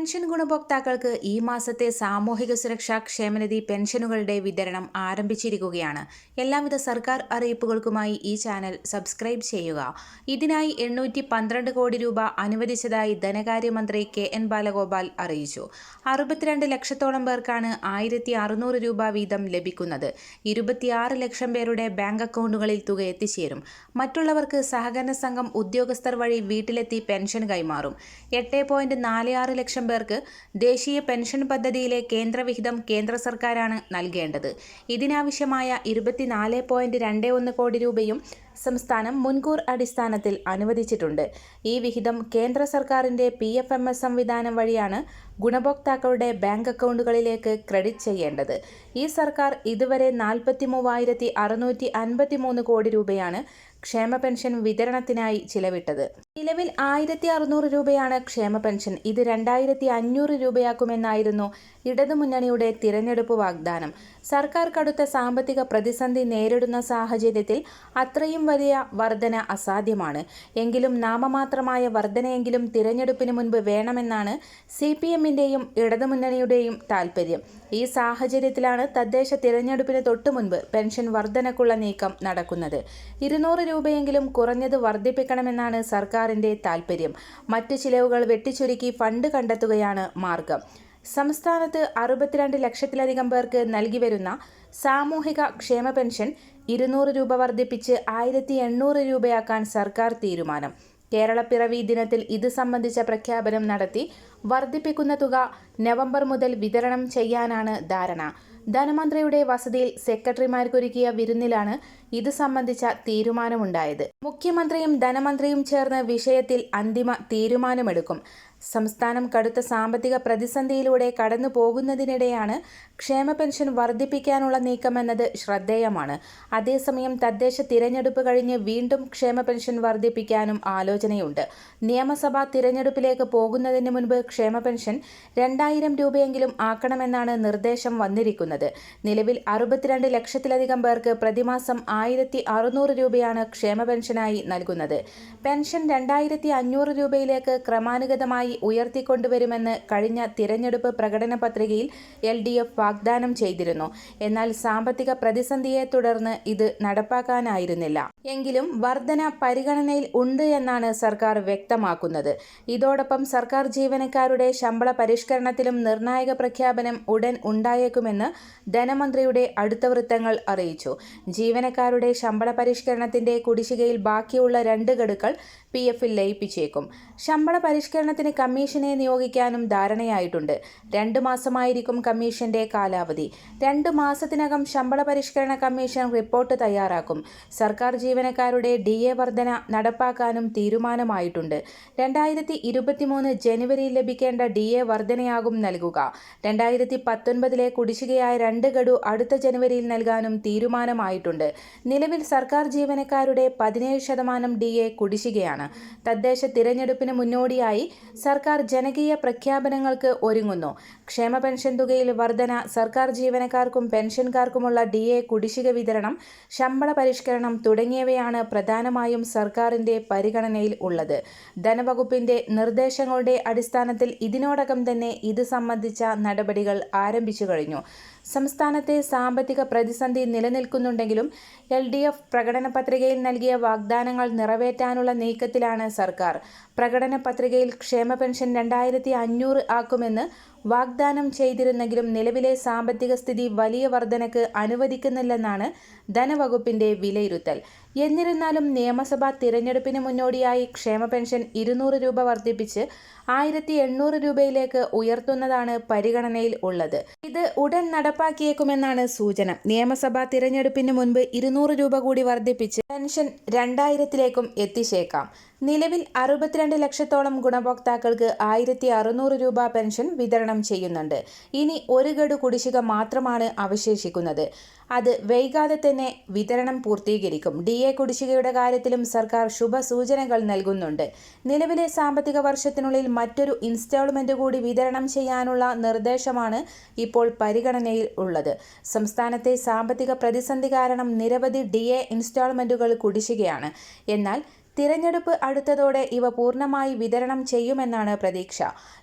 Pension ഗുണഭോക്താക്കൾക്ക് ഈ മാസത്തെ സാമൂഹിക സുരക്ഷാ ക്ഷേമനിധി പെൻഷനുകളുടെ വിതരണം ആരംഭിച്ചിരിക്കുകയാണ്. എല്ലാവിധ സർക്കാർ അറിയിപ്പുകൾക്കുമായി ഈ ചാനൽ സബ്സ്ക്രൈബ് ചെയ്യുക. ഇതിനായി എണ്ണൂറ്റി പന്ത്രണ്ട് കോടി രൂപ അനുവദിച്ചതായി ധനകാര്യമന്ത്രി കെ എൻ ബാലഗോപാൽ അറിയിച്ചു. അറുപത്തിരണ്ട് ലക്ഷത്തോളം പേർക്കാണ് ആയിരത്തി അറുന്നൂറ് രൂപ വീതം ലഭിക്കുന്നത്. ഇരുപത്തിയാറ് ലക്ഷം പേരുടെ ബാങ്ക് അക്കൗണ്ടുകളിൽ തുക എത്തിച്ചേരും. മറ്റുള്ളവർക്ക് സഹകരണ സംഘം ഉദ്യോഗസ്ഥർ വഴി വീട്ടിലെത്തി പെൻഷൻ കൈമാറും. എട്ട് ലക്ഷം പേർക്ക് ദേശീയ പെൻഷൻ പദ്ധതിയിലെ കേന്ദ്രവിഹിതം കേന്ദ്ര സർക്കാരാണ് നൽകേണ്ടത്. ഇതിനാവശ്യമായ ഇരുപത്തിനാല് രണ്ട് ഒന്ന് കോടി രൂപയും സംസ്ഥാനം മുൻകൂർ അടിസ്ഥാനത്തിൽ അനുവദിച്ചിട്ടുണ്ട്. ഈ വിഹിതം കേന്ദ്ര സർക്കാരിന്റെ പി എഫ് എം എസ് സംവിധാനം വഴിയാണ് ഗുണഭോക്താക്കളുടെ ബാങ്ക് അക്കൗണ്ടുകളിലേക്ക് ക്രെഡിറ്റ് ചെയ്യേണ്ടത്. ഈ സർക്കാർ ഇതുവരെ നാൽപ്പത്തി മൂവായിരത്തി അറുന്നൂറ്റി അൻപത്തി മൂന്ന് കോടി രൂപയാണ് ക്ഷേമ പെൻഷൻ വിതരണത്തിനായി ചിലവിട്ടത്. നിലവിൽ ആയിരത്തി അറുന്നൂറ് രൂപയാണ് ക്ഷേമ പെൻഷൻ. ഇത് രണ്ടായിരത്തി അഞ്ഞൂറ് രൂപയാക്കുമെന്നായിരുന്നു ഇടതുമുന്നണിയുടെ തിരഞ്ഞെടുപ്പ് വാഗ്ദാനം. സർക്കാർ കടുത്ത സാമ്പത്തിക പ്രതിസന്ധി നേരിടുന്ന സാഹചര്യത്തിൽ അത്രയും വലിയ വർധന അസാധ്യമാണ്. എങ്കിലും നാമമാത്രമായ വർധനയെങ്കിലും തിരഞ്ഞെടുപ്പിന് മുൻപ് വേണമെന്നാണ് സി പി എമ്മിന്റെയും ഇടതുമുന്നണിയുടെയും താൽപ്പര്യം ഈ സാഹചര്യത്തിലാണ് തദ്ദേശ തിരഞ്ഞെടുപ്പിന് തൊട്ടു മുൻപ് പെൻഷൻ വർധനക്കുള്ള നീക്കം നടക്കുന്നത്. ഇരുന്നൂറ് രൂപയെങ്കിലും കുറഞ്ഞത് വർദ്ധിപ്പിക്കണമെന്നാണ് സർക്കാരിന്റെ താൽപ്പര്യം മറ്റ് ചിലവുകൾ വെട്ടിച്ചുരുക്കി ഫണ്ട് കണ്ടെത്തുകയാണ് മാർഗം. സംസ്ഥാനത്ത് അറുപത്തിരണ്ട് ലക്ഷത്തിലധികം പേർക്ക് നൽകി വരുന്ന സാമൂഹിക ക്ഷേമ പെൻഷൻ ഇരുന്നൂറ് രൂപ വർദ്ധിപ്പിച്ച് ആയിരത്തി എണ്ണൂറ് രൂപയാക്കാൻ സർക്കാർ തീരുമാനം. കേരളപ്പിറവി ദിനത്തിൽ ഇത് സംബന്ധിച്ച പ്രഖ്യാപനം നടത്തി വർദ്ധിപ്പിക്കുന്ന തുക നവംബർ മുതൽ വിതരണം ചെയ്യാനാണ് ധാരണ. ധനമന്ത്രിയുടെ വസതിയിൽ സെക്രട്ടറിമാർക്കൊരുക്കിയ വിരുന്നിലാണ് ഇത് സംബന്ധിച്ച തീരുമാനമുണ്ടായത്. മുഖ്യമന്ത്രിയും ധനമന്ത്രിയും ചേർന്ന് വിഷയത്തിൽ അന്തിമ തീരുമാനമെടുക്കും. സംസ്ഥാനം കടുത്ത സാമ്പത്തിക പ്രതിസന്ധിയിലൂടെ കടന്നു പോകുന്നതിനിടെയാണ് ക്ഷേമ പെൻഷൻ വർദ്ധിപ്പിക്കാനുള്ള നീക്കമെന്നത് ശ്രദ്ധേയമാണ്. അതേസമയം തദ്ദേശ തിരഞ്ഞെടുപ്പ് കഴിഞ്ഞ് വീണ്ടും ക്ഷേമ പെൻഷൻ വർദ്ധിപ്പിക്കാനും ആലോചനയുണ്ട്. നിയമസഭാ തിരഞ്ഞെടുപ്പിലേക്ക് പോകുന്നതിന് മുൻപ് ക്ഷേമ പെൻഷൻ രണ്ടായിരം രൂപയെങ്കിലും ആക്കണമെന്നാണ് നിർദ്ദേശം വന്നിരിക്കുന്നത്. നിലവിൽ അറുപത്തിരണ്ട് ലക്ഷത്തിലധികം പേർക്ക് പ്രതിമാസം ആയിരത്തി അറുന്നൂറ് രൂപയാണ് ക്ഷേമ പെൻഷനായി നൽകുന്നത്. പെൻഷൻ രണ്ടായിരത്തി അഞ്ഞൂറ് രൂപയിലേക്ക് ക്രമാനുഗതമായി ഉയർത്തിക്കൊണ്ടുവരുമെന്ന് കഴിഞ്ഞ തിരഞ്ഞെടുപ്പ് പ്രകടന പത്രികയിൽ എൽ ഡി എഫ് വാഗ്ദാനം ചെയ്തിരുന്നു. എന്നാൽ സാമ്പത്തിക പ്രതിസന്ധിയെ തുടർന്ന് ഇത് നടപ്പാക്കാനായിരുന്നില്ല. എങ്കിലും വർധന പരിഗണനയിൽ ഉണ്ട് എന്നാണ് സർക്കാർ വ്യക്തമാക്കുന്നത്. ഇതോടൊപ്പം സർക്കാർ ജീവനക്കാരുടെ ശമ്പള പരിഷ്കരണത്തിലും നിർണായക പ്രഖ്യാപനം ഉടൻ ഉണ്ടായേക്കുമെന്ന് ധനമന്ത്രിയുടെ അടുത്ത വൃത്തങ്ങൾ അറിയിച്ചു. ജീവനക്കാരുടെ ശമ്പള പരിഷ്കരണത്തിന്റെ കുടിശ്ശികയിൽ ബാക്കിയുള്ള രണ്ട് ഗഡുക്കൾ പി എഫിൽ ലയിപ്പിച്ചേക്കും. ശമ്പള പരിഷ്കരണത്തിന് കമ്മീഷനെ നിയോഗിക്കാനും ധാരണയായിട്ടുണ്ട്. രണ്ട് മാസമായിരിക്കും കമ്മീഷന്റെ കാലാവധി. രണ്ട് മാസത്തിനകം ശമ്പള പരിഷ്കരണ കമ്മീഷൻ റിപ്പോർട്ട് തയ്യാറാക്കും. സർക്കാർ ജീവനക്കാരുടെ ഡി എ വർധന നടപ്പാക്കാനും തീരുമാനമായിട്ടുണ്ട്. രണ്ടായിരത്തി ഇരുപത്തിമൂന്ന് ജനുവരിയിൽ ലഭിക്കേണ്ട ഡി എ വർധനയാകും നൽകുക. രണ്ടായിരത്തി പത്തൊൻപതിലെ കുടിശ്ശികയായ രണ്ട് ഗഡു അടുത്ത ജനുവരിയിൽ നൽകാനും തീരുമാനമായിട്ടുണ്ട്. നിലവിൽ സർക്കാർ ജീവനക്കാരുടെ പതിനേഴ് ശതമാനം ഡി എ കുടിശ്ശികയാണ്. തദ്ദേശ തിരഞ്ഞെടുപ്പിന് മുന്നോടിയായി സർക്കാർ ജനകീയ പ്രഖ്യാപനങ്ങൾക്ക് ഒരുങ്ങുന്നു. ക്ഷേമ പെൻഷൻ തുകയിൽ വർധന സർക്കാർ ജീവനക്കാർക്കും പെൻഷൻകാർക്കുമുള്ള ഡി എ കുടിശ്ശിക വിതരണം ശമ്പള പരിഷ്കരണം തുടങ്ങിയവയാണ് പ്രധാനമായും സർക്കാരിന്റെ പരിഗണനയിൽ ഉള്ളത്. ധനവകുപ്പിന്റെ നിർദ്ദേശങ്ങളുടെ അടിസ്ഥാനത്തിൽ ഇതിനോടകം തന്നെ ഇത് സംബന്ധിച്ച നടപടികൾ ആരംഭിച്ചു കഴിഞ്ഞു. സംസ്ഥാനത്തെ സാമ്പത്തിക പ്രതിസന്ധി നിലനിൽക്കുന്നുണ്ടെങ്കിലും എൽ ഡി എഫ് പ്രകടന പത്രികയിൽ നൽകിയ വാഗ്ദാനങ്ങൾ നിറവേറ്റാനുള്ള നീക്കത്തിലാണ് സർക്കാർ. പ്രകടന പത്രികയിൽ ക്ഷേമ പെൻഷൻ രണ്ടായിരത്തി അഞ്ഞൂറ് ആക്കുമെന്ന് വാഗ്ദാനം ചെയ്തിരുന്നെങ്കിലും നിലവിലെ സാമ്പത്തിക സ്ഥിതി വലിയ വർധനക്ക് അനുവദിക്കുന്നില്ലെന്നാണ് ധനവകുപ്പിന്റെ വിലയിരുത്തൽ. എന്നിരുന്നാലും നിയമസഭാ തിരഞ്ഞെടുപ്പിന് മുന്നോടിയായി ക്ഷേമ പെൻഷൻ ഇരുന്നൂറ് രൂപ വർദ്ധിപ്പിച്ച് ആയിരത്തി എണ്ണൂറ് രൂപയിലേക്ക് ഉയർത്തുന്നതാണ് പരിഗണനയിൽ ഉള്ളത്. ഇത് ഉടൻ നടപ്പാക്കിയേക്കുമെന്നാണ് സൂചന. നിയമസഭാ തിരഞ്ഞെടുപ്പിന് മുൻപ് ഇരുന്നൂറ് രൂപ കൂടി വർദ്ധിപ്പിച്ച് പെൻഷൻ രണ്ടായിരത്തിലേക്കും എത്തിച്ചേക്കാം. നിലവിൽ അറുപത്തിരണ്ട് ലക്ഷത്തോളം ഗുണഭോക്താക്കൾക്ക് ആയിരത്തി അറുന്നൂറ് രൂപ പെൻഷൻ വിതരണം ചെയ്യുന്നുണ്ട്. ഇനി ഒരു ഗഡു കുടിശ്ശിക മാത്രമാണ് അവശേഷിക്കുന്നത്. അത് വൈകാതെ തന്നെ വിതരണം പൂർത്തീകരിക്കും. ഡി എ കുടിശ്ശികയുടെ കാര്യത്തിലും സർക്കാർ ശുഭസൂചനകൾ നൽകുന്നുണ്ട്. നിലവിലെ സാമ്പത്തിക വർഷത്തിനുള്ളിൽ മറ്റൊരു ഇൻസ്റ്റാൾമെന്റ് കൂടി വിതരണം ചെയ്യാനുള്ള നിർദ്ദേശമാണ് ഇപ്പോൾ പരിഗണനയിൽ ഉള്ളത്. സംസ്ഥാനത്തെ സാമ്പത്തിക പ്രതിസന്ധി കാരണം നിരവധി ഡി എ ഇൻസ്റ്റാൾമെന്റുകൾ കുടിശ്ശികയാണ്. എന്നാൽ തിരഞ്ഞെടുപ്പ് അടുത്തതോടെ ഇവ പൂർണമായി വിതരണം ചെയ്യുമെന്നാണ് പ്രതീക്ഷ.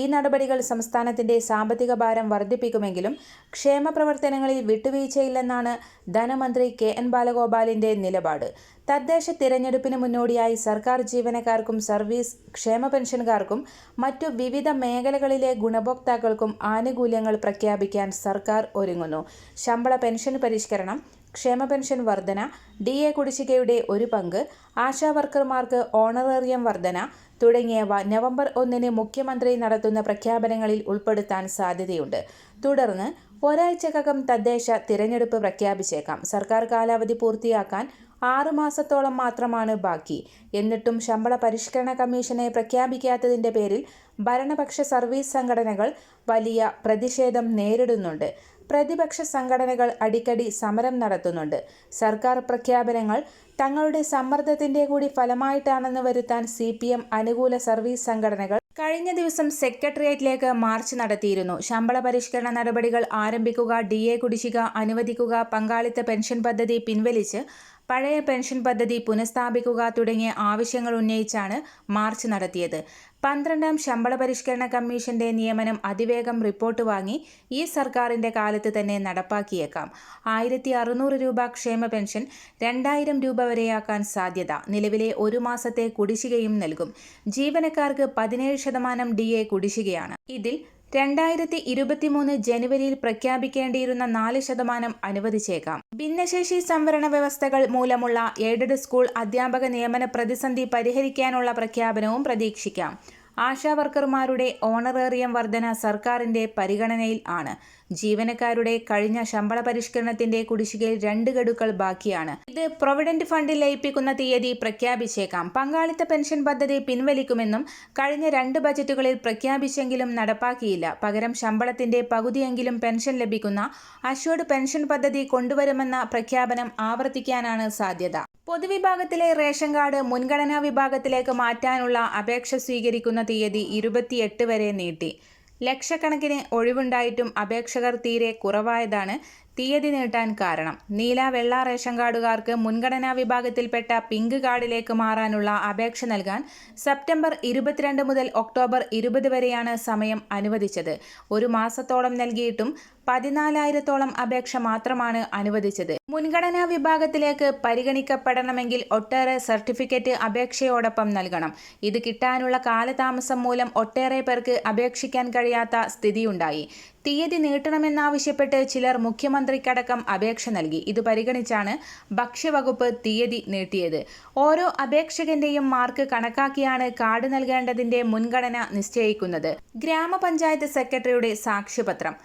ഈ നടപടികൾ സംസ്ഥാനത്തിന്റെ സാമ്പത്തിക ഭാരം വർദ്ധിപ്പിക്കുമെങ്കിലും ക്ഷേമ പ്രവർത്തനങ്ങളിൽ വിട്ടുവീഴ്ചയില്ലെന്നാണ് ധനമന്ത്രി കെ എൻ ബാലഗോപാലിന്റെ നിലപാട്. തദ്ദേശ തിരഞ്ഞെടുപ്പിന് മുന്നോടിയായി സർക്കാർ ജീവനക്കാർക്കും സർവീസ് ക്ഷേമ പെൻഷൻകാർക്കും മറ്റു വിവിധ മേഖലകളിലെ ഗുണഭോക്താക്കൾക്കും ആനുകൂല്യങ്ങൾ പ്രഖ്യാപിക്കാൻ സർക്കാർ ഒരുങ്ങുന്നു. ശമ്പള പെൻഷൻ പരിഷ്കരണം ക്ഷേമ പെൻഷൻ വർധന ഡി എ കുടിശ്ശികയുടെ ഒരു പങ്ക് ആശാ വർക്കർമാർക്ക് ഓണറേറിയം വർധന തുടങ്ങിയവ നവംബർ ഒന്നിന് മുഖ്യമന്ത്രി നടത്തുന്ന പ്രഖ്യാപനങ്ങളിൽ ഉൾപ്പെടുത്താൻ സാധ്യതയുണ്ട്. തുടർന്ന് ഒരാഴ്ചക്കകം തദ്ദേശ തിരഞ്ഞെടുപ്പ് പ്രഖ്യാപിച്ചേക്കാം. സർക്കാർ കാലാവധി പൂർത്തിയാക്കാൻ ആറ് മാസത്തോളം മാത്രമാണ് ബാക്കി. എന്നിട്ടും ശമ്പള പരിഷ്കരണ കമ്മീഷനെ പ്രഖ്യാപിക്കാത്തതിന്റെ പേരിൽ ഭരണപക്ഷ സർവീസ് സംഘടനകൾ വലിയ പ്രതിഷേധം നേരിടുന്നുണ്ട്. പ്രതിപക്ഷ സംഘടനകൾ അടിക്കടി സമരം നടത്തുന്നുണ്ട്. സർക്കാർ പ്രഖ്യാപനങ്ങൾ തങ്ങളുടെ സമ്മർദ്ദത്തിന്റെ കൂടി ഫലമായിട്ടാണെന്ന് വരുത്താൻ സി അനുകൂല സർവീസ് സംഘടനകൾ കഴിഞ്ഞ ദിവസം സെക്രട്ടേറിയറ്റിലേക്ക് മാർച്ച് നടത്തിയിരുന്നു. ശമ്പള പരിഷ്കരണ നടപടികൾ ആരംഭിക്കുക ഡി എ കുടിശ്ശിക അനുവദിക്കുക പങ്കാളിത്ത പെൻഷൻ പദ്ധതി പിൻവലിച്ച് പഴയ പെൻഷൻ പദ്ധതി പുനഃസ്ഥാപിക്കുക തുടങ്ങിയ ആവശ്യങ്ങൾ ഉന്നയിച്ചാണ് മാർച്ച് നടത്തിയത്. പന്ത്രണ്ടാം ശമ്പള പരിഷ്കരണ കമ്മീഷന്റെ നിയമനം അതിവേഗം റിപ്പോർട്ട് വാങ്ങി ഈ സർക്കാരിന്റെ കാലത്ത് തന്നെ നടപ്പാക്കിയേക്കാം. ആയിരത്തി അറുന്നൂറ് രൂപ ക്ഷേമ പെൻഷൻ രണ്ടായിരം രൂപ വരെയാക്കാൻ സാധ്യത നിലവിലെ ഒരു മാസത്തെ കുടിശ്ശികയും നൽകും. ജീവനക്കാർക്ക് പതിനേഴ് ശതമാനം ഡി എ കുടിശ്ശികയാണ്. ഇതിൽ രണ്ടായിരത്തി ഇരുപത്തിമൂന്ന് ജനുവരിയിൽ പ്രഖ്യാപിക്കേണ്ടിയിരുന്ന നാല് ശതമാനം അനുവദിച്ചേക്കാം. ഭിന്നശേഷി സംവരണ വ്യവസ്ഥകൾ മൂലമുള്ള എയ്ഡഡ് സ്കൂൾ അധ്യാപക നിയമന പ്രതിസന്ധി പരിഹരിക്കാനുള്ള പ്രഖ്യാപനവും പ്രതീക്ഷിക്കാം. ആശാവർക്കർമാരുടെ ഓണറേറിയം വർധന സർക്കാരിന്റെ പരിഗണനയിൽ ആണ്. ജീവനക്കാരുടെ കഴിഞ്ഞ ശമ്പള പരിഷ്കരണത്തിന്റെ കുടിശ്ശികയിൽ രണ്ട് ഗഡുക്കൾ ബാക്കിയാണ്. ഇത് പ്രൊവിഡന്റ് ഫണ്ടിൽ ലയിപ്പിക്കുന്ന തീയതി പ്രഖ്യാപിച്ചേക്കാം. പങ്കാളിത്ത പെൻഷൻ പദ്ധതി പിൻവലിക്കുമെന്നും കഴിഞ്ഞ രണ്ട് ബജറ്റുകളിൽ പ്രഖ്യാപിച്ചെങ്കിലും നടപ്പാക്കിയില്ല. പകരം ശമ്പളത്തിന്റെ പകുതിയെങ്കിലും പെൻഷൻ ലഭിക്കുന്ന അഷ്വർഡ് പെൻഷൻ പദ്ധതി കൊണ്ടുവരുമെന്ന പ്രഖ്യാപനം ആവർത്തിക്കാനാണ് സാധ്യത. പൊതുവിഭാഗത്തിലെ റേഷൻ കാർഡ് മുൻഗണനാ വിഭാഗത്തിലേക്ക് മാറ്റാനുള്ള അപേക്ഷ സ്വീകരിക്കുന്ന തീയതി ഇരുപത്തിയെട്ട് വരെ നീട്ടി. ലക്ഷക്കണക്കിന് ഒഴിവുണ്ടായിട്ടും അപേക്ഷകർ തീരെ കുറവായതാണ് തീയതി നീട്ടാൻ കാരണം. നീല വെള്ള റേഷൻ കാർഡുകാർക്ക് മുൻഗണനാ വിഭാഗത്തിൽപ്പെട്ട പിങ്ക് കാർഡിലേക്ക് മാറാനുള്ള അപേക്ഷ നൽകാൻ സെപ്റ്റംബർ ഇരുപത്തിരണ്ട് മുതൽ ഒക്ടോബർ ഇരുപത് വരെയാണ് സമയം അനുവദിച്ചത്. ഒരു മാസത്തോളം നൽകിയിട്ടും പതിനാലായിരത്തോളം അപേക്ഷ മാത്രമാണ് അനുവദിച്ചത്. മുൻഗണനാ വിഭാഗത്തിലേക്ക് പരിഗണിക്കപ്പെടണമെങ്കിൽ ഒട്ടേറെ സർട്ടിഫിക്കറ്റ് അപേക്ഷയോടൊപ്പം നൽകണം. ഇത് കിട്ടാനുള്ള കാലതാമസം മൂലം ഒട്ടേറെ പേർക്ക് അപേക്ഷിക്കാൻ കഴിയാത്ത സ്ഥിതിയുണ്ടായി. തീയതി നീട്ടണമെന്നാവശ്യപ്പെട്ട് ചിലർ മുഖ്യമന്ത്രിക്കടക്കം അപേക്ഷ നൽകി. ഇത് പരിഗണിച്ചാണ് ഭക്ഷ്യവകുപ്പ് തീയതി നീട്ടിയത്. ഓരോ അപേക്ഷകന്റെയും മാർക്ക് കണക്കാക്കിയാണ് കാർഡ് നൽകേണ്ടതിന്റെ മുൻഗണന നിശ്ചയിക്കുന്നത്. ഗ്രാമപഞ്ചായത്ത് സെക്രട്ടറിയുടെ സാക്ഷ്യപത്രം.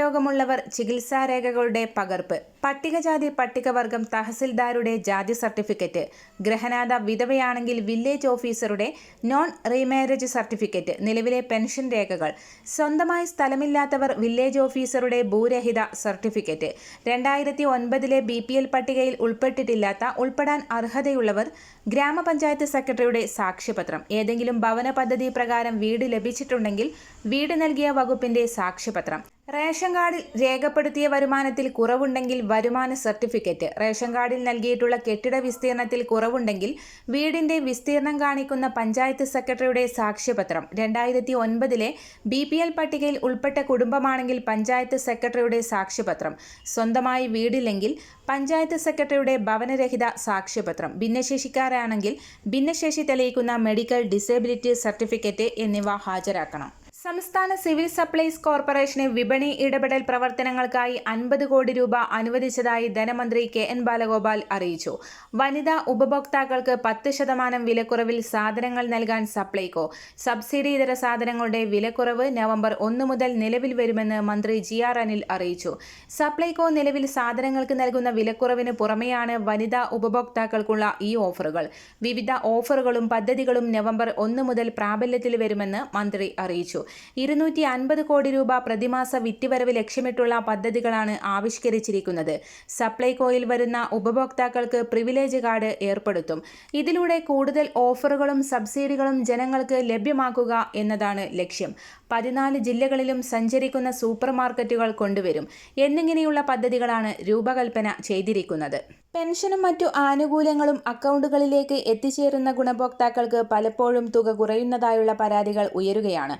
മാരകരോഗമുള്ളവർ ചികിത്സാരേഖകളുടെ പകർപ്പ് പട്ടികജാതി പട്ടികവർഗം തഹസിൽദാരുടെ ജാതി സർട്ടിഫിക്കറ്റ് ഗ്രഹനാഥ വിധവയാണെങ്കിൽ വില്ലേജ് ഓഫീസറുടെ നോൺ റീമാരേജ് സർട്ടിഫിക്കറ്റ് നിലവിലെ പെൻഷൻ രേഖകൾ സ്വന്തമായി സ്ഥലമില്ലാത്തവർ വില്ലേജ് ഓഫീസറുടെ ഭൂരഹിത സർട്ടിഫിക്കറ്റ് രണ്ടായിരത്തി ഒൻപതിലെ ബി പി എൽ പട്ടികയിൽ ഉൾപ്പെട്ടിട്ടില്ലാത്ത ഉൾപ്പെടാൻ അർഹതയുള്ളവർ ഗ്രാമപഞ്ചായത്ത് സെക്രട്ടറിയുടെ സാക്ഷ്യപത്രം ഏതെങ്കിലും ഭവന പദ്ധതി പ്രകാരം വീട് ലഭിച്ചിട്ടുണ്ടെങ്കിൽ വീട് നൽകിയ വകുപ്പിന്റെ സാക്ഷ്യപത്രം. റേഷൻ കാർഡിൽ രേഖപ്പെടുത്തിയ വരുമാനത്തിൽ കുറവുണ്ടെങ്കിൽ വരുമാന സർട്ടിഫിക്കറ്റ്. റേഷൻ കാർഡിൽ നൽകിയിട്ടുള്ള കെട്ടിട വിസ്തീർണത്തിൽ കുറവുണ്ടെങ്കിൽ വീടിന്റെ വിസ്തീർണം കാണിക്കുന്ന പഞ്ചായത്ത് സെക്രട്ടറിയുടെ സാക്ഷ്യപത്രം. രണ്ടായിരത്തി ഒൻപതിലെ ബി പി എൽ പട്ടികയിൽ ഉൾപ്പെട്ട കുടുംബമാണെങ്കിൽ പഞ്ചായത്ത് സെക്രട്ടറിയുടെ സാക്ഷ്യപത്രം. സ്വന്തമായി വീടില്ലെങ്കിൽ പഞ്ചായത്ത് സെക്രട്ടറിയുടെ ഭവനരഹിത സാക്ഷ്യപത്രം. ഭിന്നശേഷിക്കാരാണെങ്കിൽ ഭിന്നശേഷി തെളിയിക്കുന്ന മെഡിക്കൽ ഡിസേബിലിറ്റി സർട്ടിഫിക്കറ്റ് എന്നിവ ഹാജരാക്കണം. സംസ്ഥാന സിവിൽ സപ്ലൈസ് കോർപ്പറേഷന് വിപണി ഇടപെടൽ പ്രവർത്തനങ്ങൾക്കായി അൻപത് കോടി രൂപ അനുവദിച്ചതായി ധനമന്ത്രി കെ എൻ ബാലഗോപാൽ അറിയിച്ചു. വനിതാ ഉപഭോക്താക്കൾക്ക് പത്ത് ശതമാനം വിലക്കുറവിൽ സാധനങ്ങൾ നൽകാൻ സപ്ലൈകോ. സബ്സിഡി ഇതര സാധനങ്ങളുടെ വിലക്കുറവ് നവംബർ ഒന്ന് മുതൽ നിലവിൽ വരുമെന്ന് മന്ത്രി ജി ആർ അനിൽ അറിയിച്ചു. സപ്ലൈകോ നിലവിൽ സാധനങ്ങൾക്ക് നൽകുന്ന വിലക്കുറവിന് പുറമെയാണ് വനിതാ ഉപഭോക്താക്കൾക്കുള്ള ഈ ഓഫറുകൾ. വിവിധ ഓഫറുകളും പദ്ധതികളും നവംബർ ഒന്ന് മുതൽ പ്രാബല്യത്തിൽ വരുമെന്ന് മന്ത്രി അറിയിച്ചു. ഇരുന്നൂറ്റി അൻപത് കോടി രൂപ പ്രതിമാസ വിറ്റുവരവ് ലക്ഷ്യമിട്ടുള്ള പദ്ധതികളാണ് ആവിഷ്കരിച്ചിരിക്കുന്നത്. സപ്ലൈകോയിൽ വരുന്ന ഉപഭോക്താക്കൾക്ക് പ്രിവിലേജ് കാർഡ് ഏർപ്പെടുത്തും. ഇതിലൂടെ കൂടുതൽ ഓഫറുകളും സബ്സിഡികളും ജനങ്ങൾക്ക് ലഭ്യമാക്കുക എന്നതാണ് ലക്ഷ്യം. പതിനാല് ജില്ലകളിലും സഞ്ചരിക്കുന്ന സൂപ്പർ മാർക്കറ്റുകൾ കൊണ്ടുവരും. എന്നിങ്ങനെയുള്ള പദ്ധതികളാണ് രൂപകൽപ്പന ചെയ്തിരിക്കുന്നത്. പെൻഷനും മറ്റു ആനുകൂല്യങ്ങളും അക്കൗണ്ടുകളിലേക്ക് എത്തിച്ചേരുന്ന ഗുണഭോക്താക്കൾക്ക് പലപ്പോഴും തുക കുറയുന്നതായുള്ള പരാതികൾ ഉയരുകയാണ്.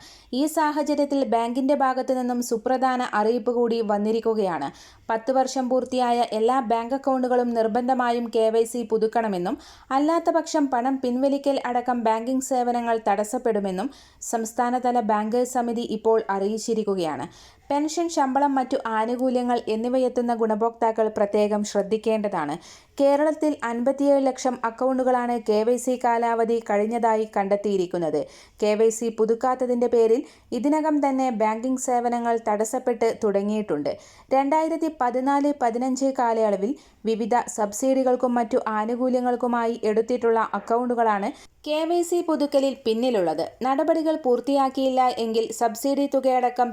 സാഹചര്യത്തിൽ ബാങ്കിന്റെ ഭാഗത്തു നിന്നും സുപ്രധാന അറിയിപ്പ് കൂടി വന്നിരിക്കുകയാണ്. പത്ത് വർഷം പൂർത്തിയായ എല്ലാ ബാങ്ക് അക്കൗണ്ടുകളും നിർബന്ധമായും കെ വൈ സി പുതുക്കണമെന്നും അല്ലാത്തപക്ഷം പണം പിൻവലിക്കൽ അടക്കം ബാങ്കിംഗ് സേവനങ്ങൾ തടസ്സപ്പെടുമെന്നും സംസ്ഥാനതല ബാങ്കേഴ്സ് സമിതി ഇപ്പോൾ അറിയിച്ചിരിക്കുകയാണ്. പെൻഷൻ ശമ്പളം മറ്റു ആനുകൂല്യങ്ങൾ എന്നിവയെത്തുന്ന ഗുണഭോക്താക്കൾ പ്രത്യേകം ശ്രദ്ധിക്കേണ്ടതാണ്. കേരളത്തിൽ അൻപത്തിയേഴ് ലക്ഷം അക്കൗണ്ടുകളാണ് കെ വൈ സി കാലാവധി കഴിഞ്ഞതായി കണ്ടെത്തിയിരിക്കുന്നത്. കെ വൈ സി പുതുക്കാത്തതിന്റെ പേരിൽ ഇതിനകം തന്നെ ബാങ്കിംഗ് സേവനങ്ങൾ തടസ്സപ്പെട്ട് തുടങ്ങിയിട്ടുണ്ട്. രണ്ടായിരത്തി പതിനാല് പതിനഞ്ച് കാലയളവിൽ വിവിധ സബ്സിഡികൾക്കും മറ്റു ആനുകൂല്യങ്ങൾക്കുമായി എടുത്തിട്ടുള്ള അക്കൗണ്ടുകളാണ് കെ വൈ സി പുതുക്കലിൽ പിന്നിലുള്ളത്. നടപടികൾ പൂർത്തിയാക്കിയില്ല എങ്കിൽ സബ്സിഡി തുകയടക്കം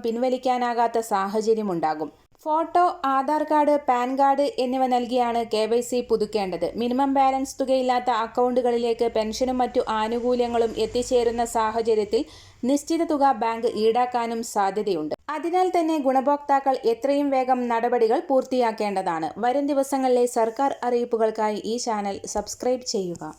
പിൻവലിക്കാനാകാത്ത സാഹചര്യമുണ്ടാകും. Photo Aadhaar card PAN card എന്നിവ നൽകിയാണ് കെ വൈ സി പുതുക്കേണ്ടത്. മിനിമം ബാലൻസ് തുകയില്ലാത്ത അക്കൗണ്ടുകളിലേക്ക് പെൻഷനും മറ്റു ആനുകൂല്യങ്ങളും എത്തിച്ചേരുന്ന സാഹചര്യത്തിൽ നിശ്ചിത തുക ബാങ്ക് ഈടാക്കാനും സാധ്യതയുണ്ട്. അതിനാൽ തന്നെ ഗുണഭോക്താക്കൾ എത്രയും വേഗം നടപടികൾ പൂർത്തിയാക്കേണ്ടതാണ്. വരും ദിവസങ്ങളിലെ സർക്കാർ അറിയിപ്പുകൾക്കായി ഈ ചാനൽ സബ്സ്ക്രൈബ് ചെയ്യുക.